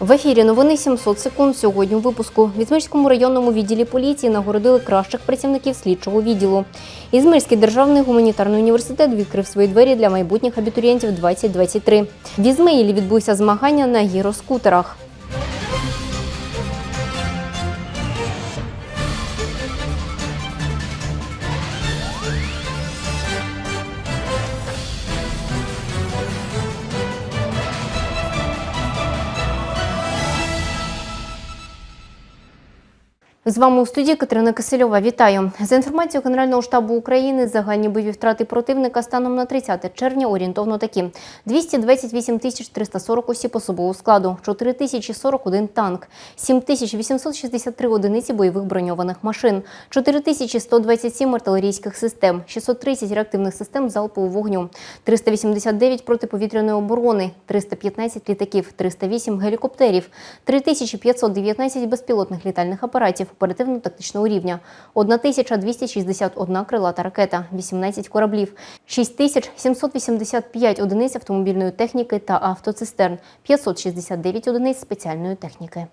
В ефірі новини 700 секунд. Сьогодні у випуску в Ізмирському районному відділі поліції нагородили кращих працівників слідчого відділу. Ізмирський державний гуманітарний університет відкрив свої двері для майбутніх абітурієнтів 2023. В Ізмаїлі відбулися змагання на гіроскутерах. З вами у студії Катерина Кисельова. Вітаю. За інформацією Генерального штабу України, загальні бойові втрати противника станом на 30 червня орієнтовно такі: 228 тисяч 340 осіб особового складу, 4 тисячі 41 танк, 7 тисяч 863 одиниці бойових броньованих машин, 4 тисячі 127 артилерійських систем, 630 реактивних систем залпового вогню, 389 протиповітряної оборони, 315 літаків, 308 гелікоптерів, 3519 безпілотних літальних апаратів оперативно-тактичного рівня, 1261 крилата ракета, 18 кораблів, 6785 одиниць автомобільної техніки та автоцистерн, 569 одиниць спеціальної техніки.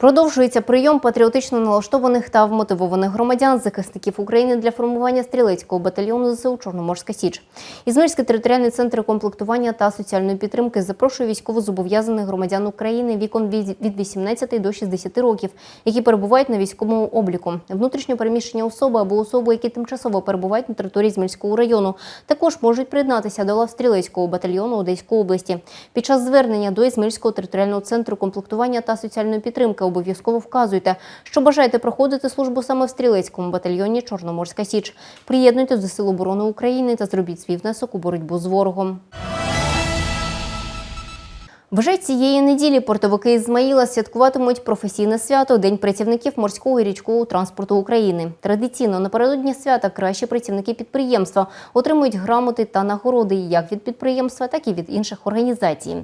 Продовжується прийом патріотично налаштованих та вмотивованих громадян, захисників України для формування стрілецького батальйону ЗСУ Чорноморська Січ. Ізмирський територіальний центр комплектування та соціальної підтримки запрошує військовозобов'язаних громадян України віком від від 18 до 60 років, які перебувають на військовому обліку. Внутрішньо переміщення особи або особи, які тимчасово перебувають на території Ізмирського району, також можуть приєднатися до лав стрілецького батальйону Одеської області. Під час звернення до Ізмирського територіального центру комплектування та соціальної підтримки обов'язково вказуйте, що бажаєте проходити службу саме в стрілецькому батальйоні Чорноморська Січ. Приєднуйтесь до Сил оборони України та зробіть свій внесок у боротьбу з ворогом. Вже цієї неділі портовики Ізмаїла святкуватимуть професійне свято День працівників морського і річкового транспорту України. Традиційно напередодні свята кращі працівники підприємства отримують грамоти та нагороди як від підприємства, так і від інших організацій.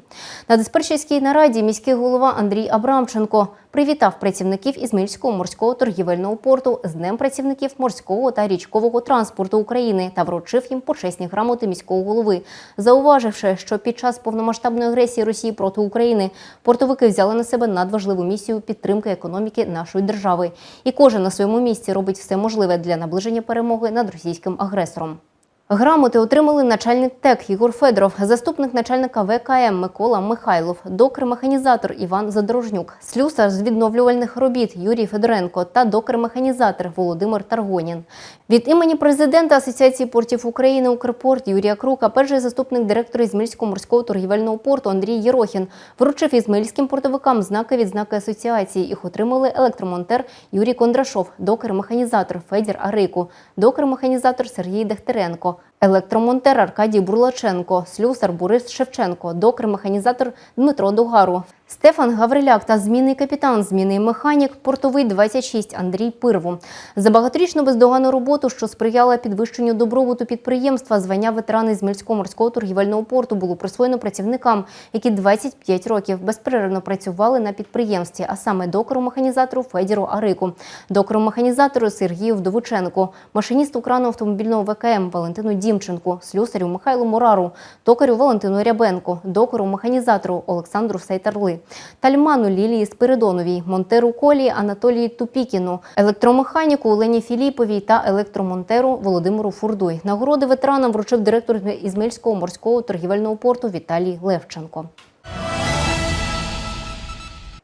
На диспетчерській нараді міський голова Андрій Абрамченко привітав працівників Ізмаїльського морського торгівельного порту з Днем працівників морського та річкового транспорту України та вручив їм почесні грамоти міського голови, зауваживши, що під час повномасштабної агресії Росії проти України портовики взяли на себе надважливу місію підтримки економіки нашої держави, і кожен на своєму місці робить все можливе для наближення перемоги над російським агресором. Грамоти отримали начальник ТЕК Ігор Федоров, заступник начальника ВКМ Микола Михайлов, докер-механізатор Іван Задорожнюк, слюсар з відновлювальних робіт Юрій Федоренко та докер-механізатор Володимир Таргонін. Від імені президента Асоціації портів України Укрпорт Юрія Крука, перший заступник директора Ізмаїльського морського торгівельного порту Андрій Єрохін вручив ізмаїльським портовикам знаки відзнаки асоціації. Їх отримали електромонтер Юрій Кондрашов, докер-механізатор Федір Арику, докер-механізатор Сергій Дехтеренко, електромонтер Аркадій Бурлаченко, слюсар Борис Шевченко, докер-механізатор Дмитро Дугару, Стефан Гавриляк та змінний капітан, змінний механік, портовий 26 Андрій Пирву. За багаторічну бездоганну роботу, що сприяла підвищенню добробуту підприємства, звання ветерани з Мільського морського торгівельного порту було присвоєно працівникам, які 25 років безперервно працювали на підприємстві, а саме докеру-механізатору Федіру Арику, докеру-механізатору Сергію Вдовиченку, машиністу крану автомобільного ВКМ Валентину Дімченку, слюсарю Михайлу Мурару, токарю Валентину Рябенко, докеру-механізатору Олександру Сейтарли, тальману Лілії Спиридоновій, монтеру Колі Анатолії Тупікіну, електромеханіку Олені Філіповій та електромонтеру Володимиру Фурдуй. Нагороди ветеранам вручив директор Ізмельського морського торгівельного порту Віталій Левченко.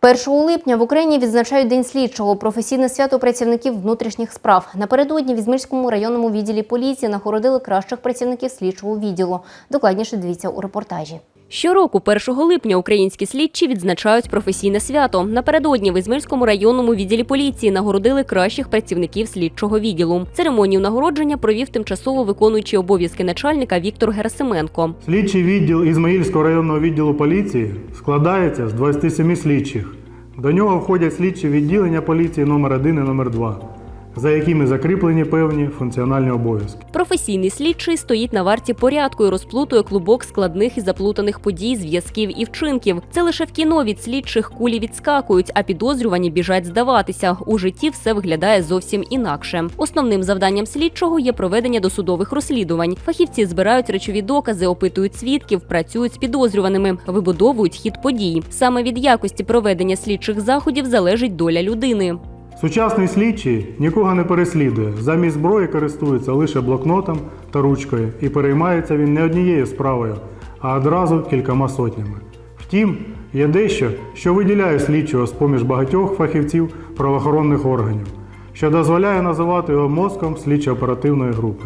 1 липня в Україні відзначають День слідчого професійне свято працівників внутрішніх справ. Напередодні в Ізмирському районному відділі поліції нагородили кращих працівників слідчого відділу. Докладніше дивіться у репортажі. Щороку, 1 липня, українські слідчі відзначають професійне свято. Напередодні в Ізмирському районному відділі поліції нагородили кращих працівників слідчого відділу. Церемонію нагородження провів тимчасово виконуючий обов'язки начальника Віктор Герасименко. Слідчий відділ Ізмаїльського районного відділу поліції складається з 27 слідчих. До нього входять слідчі відділення поліції номер 1 і номер 2 за якими закріплені певні функціональні обов'язки. Професійний слідчий стоїть на варті порядку і розплутує клубок складних і заплутаних подій, зв'язків і вчинків. Це лише в кіно від слідчих кулі відскакують, а підозрювані біжать здаватися. У житті все виглядає зовсім інакше. Основним завданням слідчого є проведення досудових розслідувань. Фахівці збирають речові докази, опитують свідків, працюють з підозрюваними, вибудовують хід подій. Саме від якості проведення слідчих заходів залежить доля людини. Сучасний слідчий нікого не переслідує. Замість зброї користується лише блокнотом та ручкою, і переймається він не однією справою, а одразу кількома сотнями. Втім, є дещо, що виділяє слідчого з поміж багатьох фахівців правоохоронних органів, що дозволяє називати його мозком слідчо-оперативної групи.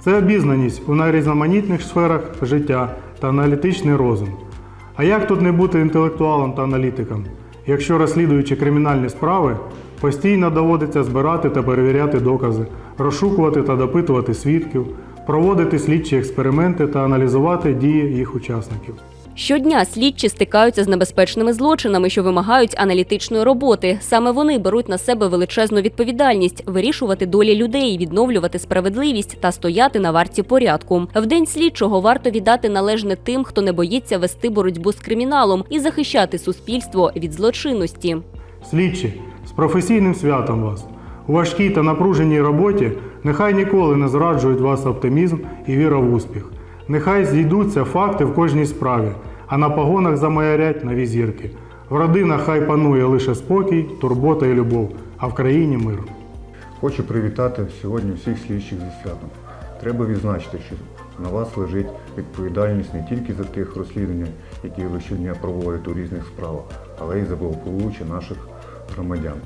Це обізнаність у найрізноманітніших сферах життя та аналітичний розум. А як тут не бути інтелектуалом та аналітиком, якщо розслідуючи кримінальні справи, постійно доводиться збирати та перевіряти докази, розшукувати та допитувати свідків, проводити слідчі експерименти та аналізувати дії їх учасників. Щодня слідчі стикаються з небезпечними злочинами, що вимагають аналітичної роботи. Саме вони беруть на себе величезну відповідальність вирішувати долі людей, відновлювати справедливість та стояти на варті порядку. В день слідчого варто віддати належне тим, хто не боїться вести боротьбу з криміналом і захищати суспільство від злочинності. Слідчі, професійним святом вас! У важкій та напруженій роботі нехай ніколи не зраджують вас оптимізм і віра в успіх. Нехай зійдуться факти в кожній справі, а на погонах замаярять нові зірки. В родинах хай панує лише спокій, турбота і любов, а в країні мир. Хочу привітати сьогодні всіх слідчих зі святом. Треба відзначити, що на вас лежить відповідальність не тільки за тих розслідувань, які ви щодня проводите у різних справах, але й за благополуччя наших громадян.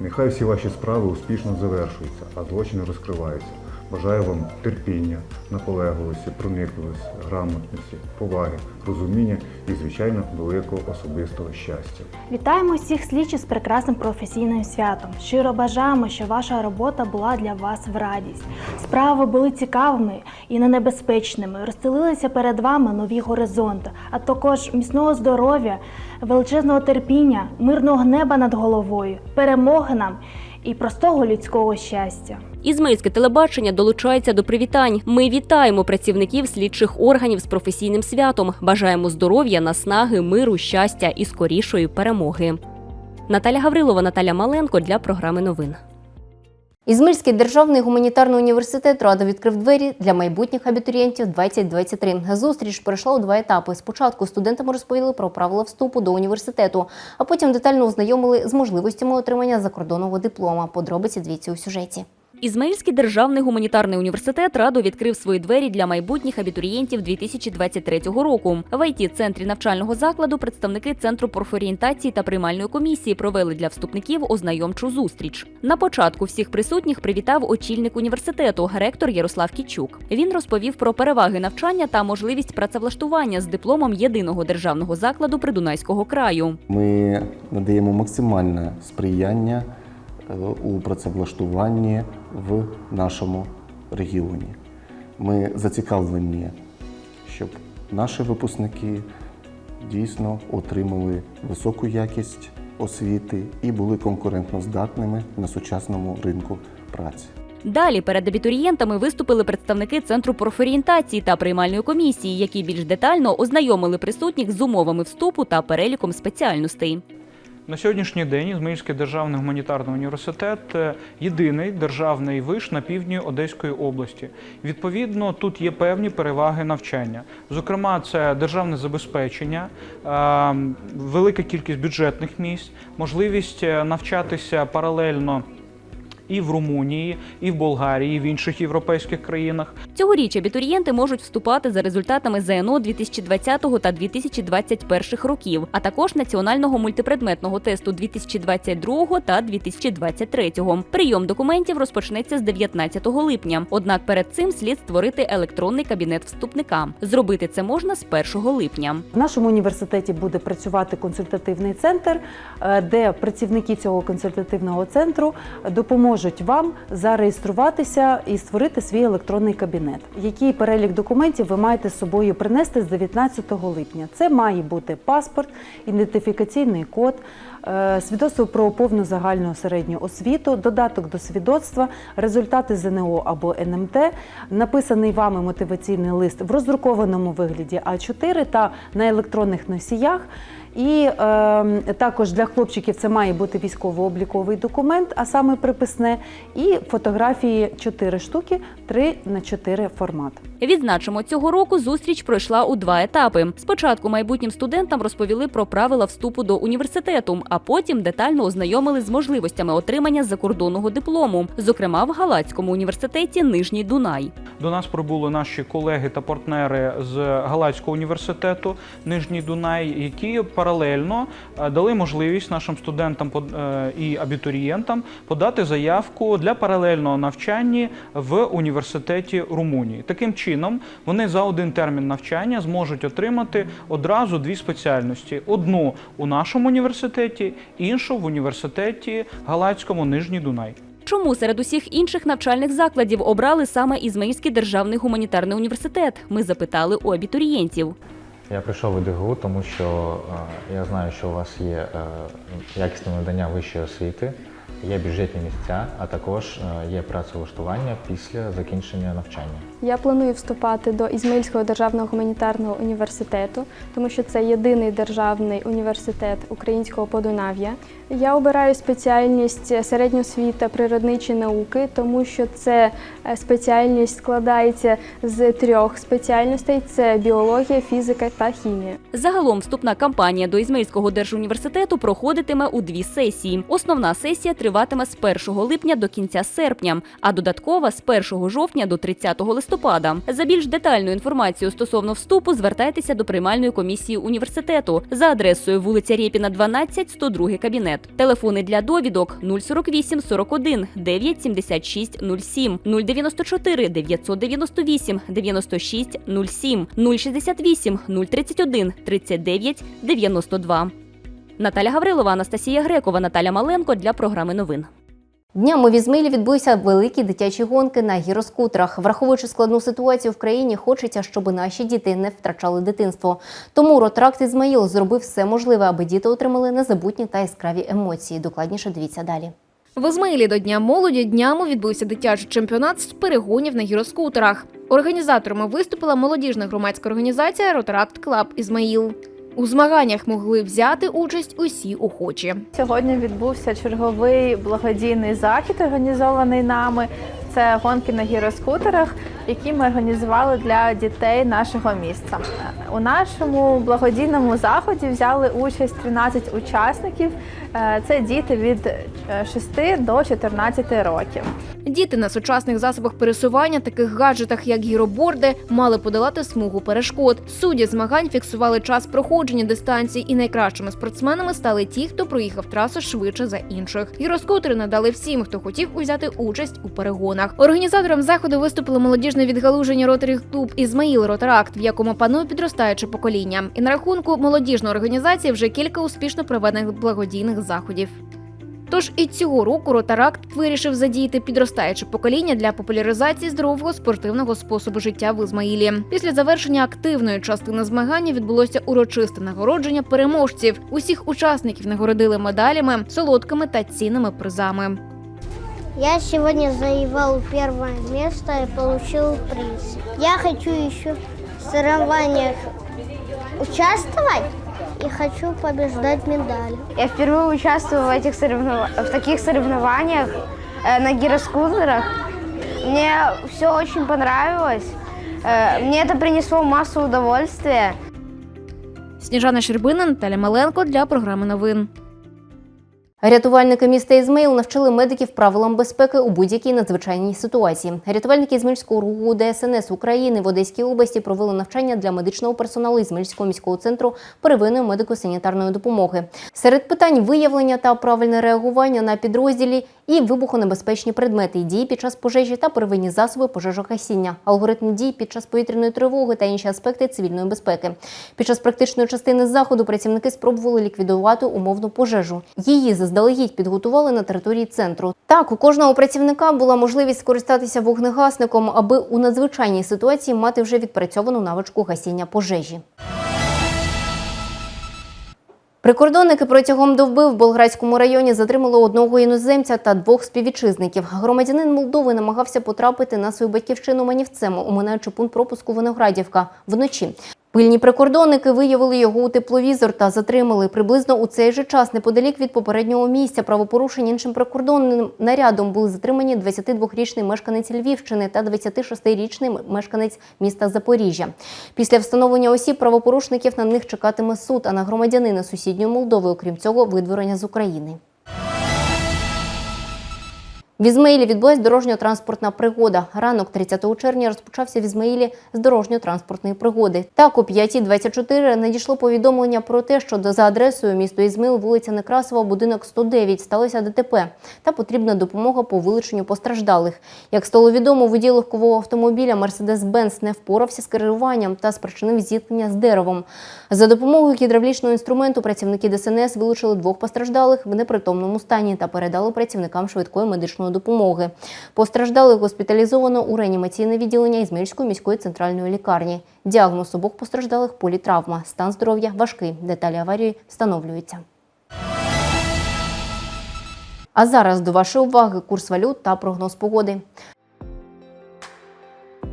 Нехай всі ваші справи успішно завершуються, а злочини розкриваються. Бажаю вам терпіння, наполегливості, проникливості, грамотності, поваги, розуміння і, звичайно, великого особистого щастя. Вітаємо всіх слідчих з прекрасним професійним святом. Щиро бажаємо, щоб ваша робота була для вас в радість. Справи були цікавими і небезпечними. Розстелилися перед вами нові горизонти, а також міцного здоров'я, величезного терпіння, мирного неба над головою, перемоги нам і простого людського щастя. Ізмаїльське телебачення долучається до привітань. Ми вітаємо працівників слідчих органів з професійним святом. Бажаємо здоров'я, наснаги, миру, щастя і скорішої перемоги. Наталя Гаврилова, Наталя Маленко для програми новин. Ізмирський державний гуманітарний університет радо відкрив двері для майбутніх абітурієнтів 2023. Зустріч пройшла у два етапи. Спочатку студентам розповіли про правила вступу до університету, а потім детально ознайомили з можливостями отримання закордонного диплома. Подробиці дивіться у сюжеті. Ізмаїльський державний гуманітарний університет радо відкрив свої двері для майбутніх абітурієнтів 2023 року. В іт центрі навчального закладу представники центру профорієнтації та приймальної комісії провели для вступників ознайомчу зустріч. На початку всіх присутніх привітав очільник університету, ректор Ярослав Кічук. Він розповів про переваги навчання та можливість працевлаштування з дипломом єдиного державного закладу Придунайського краю. Ми надаємо максимальне сприяння у працевлаштуванні в нашому регіоні. Ми зацікавлені, щоб наші випускники дійсно отримали високу якість освіти і були конкурентноздатними на сучасному ринку праці. Далі перед абітурієнтами виступили представники центру профорієнтації та приймальної комісії, які більш детально ознайомили присутніх з умовами вступу та переліком спеціальностей. На сьогоднішній день Ізмаїльський державний гуманітарний університет е, єдиний державний виш на півдні Одеської області. Відповідно, тут є певні переваги навчання. Зокрема, це державне забезпечення, е, велика кількість бюджетних місць, можливість е, навчатися паралельно. І в Румунії, і в Болгарії, і в інших європейських країнах. Цьогоріч абітурієнти можуть вступати за результатами ЗНО 2020 та 2021 років, а також національного мультипредметного тесту 2022 та 2023. Прийом документів розпочнеться з 19 липня. Однак перед цим слід створити електронний кабінет вступника. Зробити це можна з 1 липня. В нашому університеті буде працювати консультативний центр, е, де працівники цього консультативного центру допоможуть вам зареєструватися і створити свій електронний кабінет. Який перелік документів ви маєте з собою принести з 19 липня? Це має бути паспорт, ідентифікаційний код, свідоцтво про повну загальну середню освіту, додаток до свідоцтва, результати ЗНО або НМТ, написаний вами мотиваційний лист в роздрукованому вигляді А4 та на електронних носіях. І е, також для хлопчиків це має бути військово-обліковий документ, а саме приписне, і фотографії 4 штуки, 3 на 4 формат. Відзначимо, цього року зустріч пройшла у два етапи. Спочатку майбутнім студентам розповіли про правила вступу до університету, а потім детально ознайомили з можливостями отримання закордонного диплому, зокрема в Галацькому університеті Нижній Дунай. До нас прибули наші колеги та партнери з Галацького університету Нижній Дунай, які паралельно е, дали можливість нашим студентам е, і абітурієнтам подати заявку для паралельного навчання в університеті Румунії. Таким чином, вони за один термін навчання зможуть отримати одразу дві спеціальності: одну у нашому університеті, іншу в університеті Галацькому Нижній Дунай. Чому серед усіх інших навчальних закладів обрали саме Ізмаїльський державний гуманітарний університет? Ми запитали у абітурієнтів. Я прийшов у ДГУ, тому що е, я знаю, що у вас є е, якісне надання вищої освіти, є бюджетні місця, а також е, є працевлаштування після закінчення навчання. Я планую вступати до Ізмаїльського державного гуманітарного університету, тому що це єдиний державний університет українського Подунав'я. Я обираю спеціальність середня освіта природничі науки, тому що це е, спеціальність складається з трьох спеціальностей: це біологія, фізика та хімія. Загалом вступна кампанія до Ізмаїльського держуніверситету проходитиме у дві сесії. Основна сесія триватиме з 1 липня до кінця серпня, а додаткова з 1 жовтня до 30 листопада. За більш детальну інформацію стосовно вступу звертайтеся до приймальної комісії університету за адресою вулиця Рєпіна, 12, 102 кабінет. Телефони для довідок 048 41 976 07 094 998 96 07 068 031 39 92. Наталя Гаврилова, Анастасія Грекова, Наталя Маленко для програми новин. Днями в Ізмаїлі відбулися великі дитячі гонки на гіроскутерах. Враховуючи складну ситуацію в країні, хочеться, щоб наші діти не втрачали дитинство. Тому Ротракт Ізмаїл зробив все можливе, аби діти отримали незабутні та яскраві емоції. Докладніше дивіться далі. В Ізмаїлі до Дня молоді днями відбувся дитячий чемпіонат з перегонів на гіроскутерах. Організаторами виступила молодіжна громадська організація Ротаракт Клаб Ізмаїл. У змаганнях могли взяти участь усі охочі. Сьогодні відбувся черговий благодійний захід, організований нами. Це гонки на гіроскутерах, які ми організували для дітей нашого міста. У нашому благодійному заході взяли участь 13 учасників. Е, Це діти від е, 6 до 14 років. Діти на сучасних засобах пересування, таких гаджетах, як гіроборди, мали подолати смугу перешкод. Судді змагань фіксували час проходження дистанцій, і найкращими спортсменами стали ті, хто проїхав трасу швидше за інших. Гіроскутери надали всім, хто хотів узяти участь у перегонах. Організатором заходу виступило молодіжне відгалуження Ротарі клуб Ізмаїл Ротаракт, в якому панує підростаюче покоління. І на рахунку молодіжної організації вже кілька успішно проведених благодійних заходів. Тож і цього року Ротаракт вирішив задіяти підростаюче покоління для популяризації здорового спортивного способу життя в Ізмаїлі. Після завершення активної частини змагання відбулося урочисте нагородження переможців. Усіх учасників нагородили медалями, солодкими та цінними призами. Я сегодня завоевал первое место и получил приз. Я хочу еще в соревнованиях участвовать и хочу побеждать медали. Я впервые участвую в, этих соревнов... в таких соревнованиях э, на гироскутерах. Мне все очень понравилось. Э, мне это принесло массу удовольствия. Сніжана Щербина, Наталя Маленко для програми новин. Рятувальники міста Ізмаїл навчили медиків правилам безпеки у будь-якій надзвичайній ситуації. Рятувальники Ізмаїльського руху ДСНС України в Одеській області провели навчання для медичного персоналу Ізмаїльського міського центру первинної медико-санітарної допомоги. Серед питань виявлення та правильне реагування на підрозділі і вибухонебезпечні предмети, дії під час пожежі та первинні засоби пожежогасіння, алгоритм дій під час повітряної тривоги та інші аспекти цивільної безпеки. Під час практичної частини заходу працівники спробували ліквідувати умовну пожежу. Її заздалегідь підготували на території центру. Так, у кожного працівника була можливість скористатися вогнегасником, аби у надзвичайній ситуації мати вже відпрацьовану навичку гасіння пожежі. Прикордонники протягом доби в Болградському районі затримали одного іноземця та двох співвітчизників. Громадянин Молдови намагався потрапити на свою батьківщину манівцем, оминаючи пункт пропуску Виноградівка вночі. Пильні прикордонники виявили його у тепловізор та затримали приблизно у цей же час неподалік від попереднього місця правопорушень іншим прикордонним нарядом були затримані 22-річний мешканець Львівщини та 26-річний мешканець міста Запоріжжя. Після встановлення осіб правопорушників на них чекатиме суд, а на громадянина сусідньої Молдови, окрім цього, видворення з України. В Ізмаїлі відбулась дорожньо-транспортна пригода. Ранок 30 червня розпочався в Ізмаїлі з дорожньо-транспортної пригоди. Так, о 5.24 надійшло повідомлення про те, що за адресою місто Ізмаїл, вулиця Некрасова, будинок 109, сталося ДТП та потрібна допомога по вилученню постраждалих. Як стало відомо, водій легкового автомобіля Mercedes-Benz не впорався з керуванням та спричинив зіткнення з деревом. За допомогою гідравлічного інструменту працівники ДСНС вилучили двох постраждалих в непритомному стані та передали працівникам швидкої медичної допомоги. Постраждалих госпіталізовано у реанімаційне відділення Ізмаїльської міської центральної лікарні. Діагноз обох постраждалих політравма. Стан здоров'я важкий. Деталі аварії встановлюються. А зараз до вашої уваги курс валют та прогноз погоди.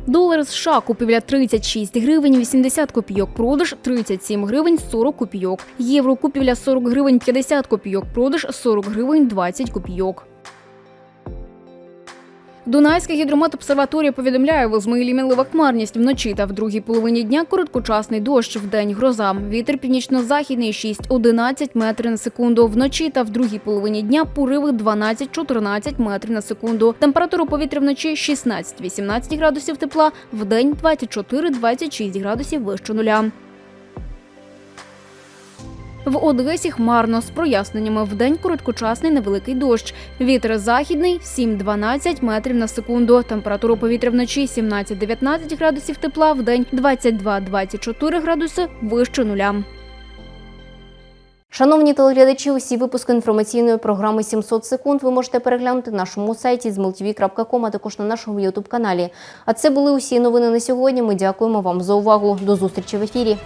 Долар США купівля 36 гривень 80 копійок, продаж 37 гривень 40 копійок. Євро купівля 40 гривень 50 копійок, продаж 40 гривень 20 копійок. Дунайська гідрометобсерваторія повідомляє, в Ізмаїлі мінлива хмарність вночі та в другій половині дня короткочасний дощ, вдень гроза. Вітер північно-західний 6-11 метрів на секунду. Вночі та в другій половині дня пориви 12-14 метрів на секунду. Температура повітря вночі 16-18 градусів тепла, вдень 24-26 градусів вище нуля. В Одесі хмарно з проясненнями вдень короткочасний невеликий дощ. Вітер західний 7-12 метрів на секунду. Температура повітря вночі 17-19 градусів тепла, вдень 22-24 градуси вище нуля. Шановні телеглядачі, усі випуски інформаційної програми «700 секунд ви можете переглянути на нашому сайті zmltv.com, а також на нашому ютуб каналі. А це були усі новини на сьогодні. Ми дякуємо вам за увагу. До зустрічі в ефірі.